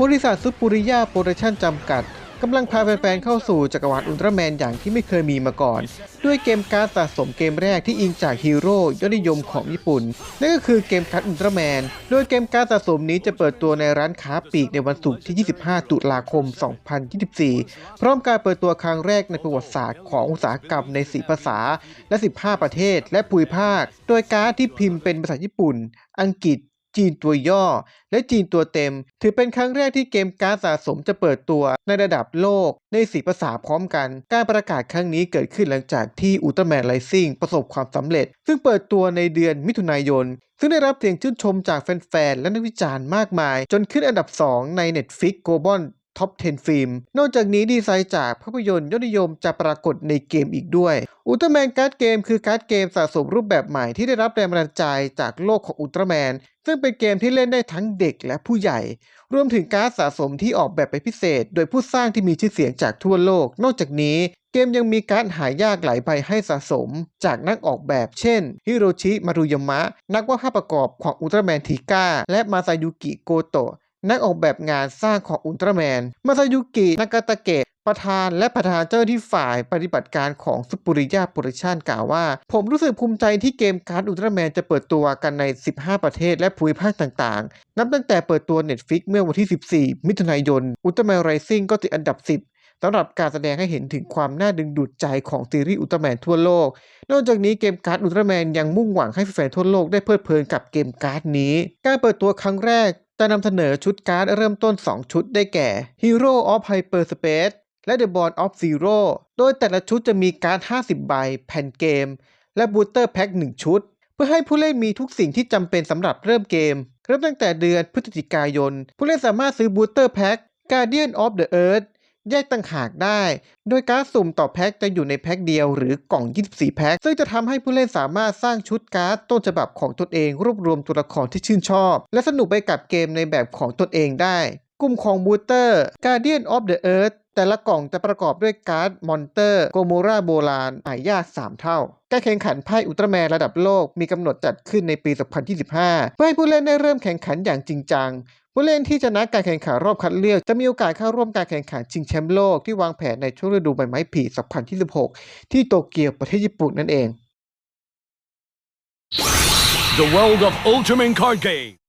บริษัทซุปุริยาโปรดักชั่นจำกัดกำลังพาแฟนๆเข้าสู่จักรวาลอุลตร้าแมนอย่างที่ไม่เคยมีมาก่อน ด้วยเกมการ์ดสะสมเกมแรกที่อิงจากฮีโร่ยอดนิยมของญี่ปุ่น นั่นก็คือเกมการ์ดอุลตร้าแมน โดยเกมการ์ดสะสมนี้จะเปิดตัวในร้านค้าปลีกในวันศุกร์ที่ 25 ตุลาคม 2024 พร้อมการเปิดตัวครั้งแรกในประวัติศาสตร์ของอุตสาหกรรมใน 4 ภาษา และ 15 ประเทศ และภูมิภาค โดยการ์ดที่พิมพ์เป็นภาษาญี่ปุ่น อังกฤษ จีนตัวย่อ และจีนตัวเต็ม ถือเป็นครั้งแรกที่เกมการ์ดสะสมจะเปิดตัวในระดับโลก ในสีภาษาพร้อมกัน การประกาศครั้งนี้เกิดขึ้นหลังจากที่อุลตร้าแมนไลซิ่งประสบความสำเร็จ ซึ่งเปิดตัวในเดือนมิถุนายน ซึ่งได้รับเสียงชื่นชมจากแฟนๆและนักวิจารณ์มากมาย จนขึ้นอันดับ 2 ใน Netflix Global ท็อป 10 ฟิล์ม นอกจากนี้ดีไซน์จากภาพยนตร์ยอดนิยมจะปรากฏในเกมอีกด้วย อุลตร้าแมนการ์ดเกมคือการ์ดเกมสะสมรูปแบบใหม่ที่ได้รับแรงบันดาลใจจากโลกของอุลตร้าแมน ซึ่งเป็นเกมที่เล่นได้ทั้งเด็กและผู้ใหญ่ รวมถึงการ์ดสะสมที่ออกแบบไปพิเศษ โดยผู้สร้างที่มีชื่อเสียงจากทั่วโลก นอกจากนี้เกมยังมีการ์ดหายากหลายใบให้สะสม จากนักออกแบบเช่น ฮิโรชิ มารุยามะ นักวาดภาพประกอบของอุลตร้าแมนทีก้า และมาซายุกิโกโตะ นักออกแบบงานสร้างของอุลตร้าแมน มาซายุกิ นากาตะเกะ ประธานและประธานเจ้าที่ฝ่ายปฏิบัติการของซุป u ริยาโปรดักชันกล่าวว่า ผมรู้สึกภูมิใจที่เกมการ์ดอุลตร้าแมนจะเปิดตัวกันใน 15 ประเทศและภูมิภาคต่างๆ นับตั้งแต่เปิดตัว Netflix เมื่อวันที่ 14 มิถุนายน อุลตร้าแมนไรซิ่งก็ติดอันดับ 10สำหรับการแสดงให้เห็นถึงความน่าดึงดูดใจของซีรีส์อุลตร้าแมนทั่วโลก นอกจากนี้เกมการ์ดอุลตร้าแมนยังมุ่งหวังให้แฟนๆทั่วโลกได้เพลิดเพลินกับเกมการ์ดนี้ การเปิดตัวครั้งแรก จะนำเสนอชุดการ์ดเริ่มต้น 2 ชุดได้แก่ Hero of Hyperspace และ The Bond of Zero โดยแต่ละชุดจะมีการ์ด 50 ใบ แผ่นเกม และบูสเตอร์แพ็ค 1 ชุด เพื่อให้ผู้เล่นมีทุกสิ่งที่จำเป็นสำหรับเริ่มเกม เริ่มตั้งแต่เดือนพฤศจิกายน ผู้เล่นสามารถซื้อบูสเตอร์แพ็ค Guardian of the Earth แยกต่างหากได้ โดยการ์ดสุ่มต่อแพ็คจะอยู่ในแพ็คเดียวหรือกล่อง 24 แพ็ค ซึ่งจะทำให้ผู้เล่นสามารถสร้างชุดการ์ดต้นฉบับของตนเอง รวบรวมตัวละครที่ชื่นชอบ และสนุกไปกับเกมในแบบของตนเองได้ กลุ่มของบูสเตอร์ Guardian of the Earth แต่ละกล่องจะประกอบด้วยการ์ดมอนเตอร์โกโมราโบราณหายาก 3 เท่า การแข่งขันไพ่อุลตร้าแมนระดับโลกมีกำหนดจัดขึ้นในปี 2025 เพื่อให้ผู้เล่นได้เริ่มแข่งขันอย่างจริงจัง ผู้เล่นที่ชนะการแข่งขันรอบคัดเลือก จะมีโอกาสเข้าร่วมการแข่งขันชิงแชมป์โลกที่วางแผนในช่วงฤดูใบไม้ผลิ2026 ที่โตเกียวประเทศญี่ปุ่นนั่นเอง The world of Ultraman card game.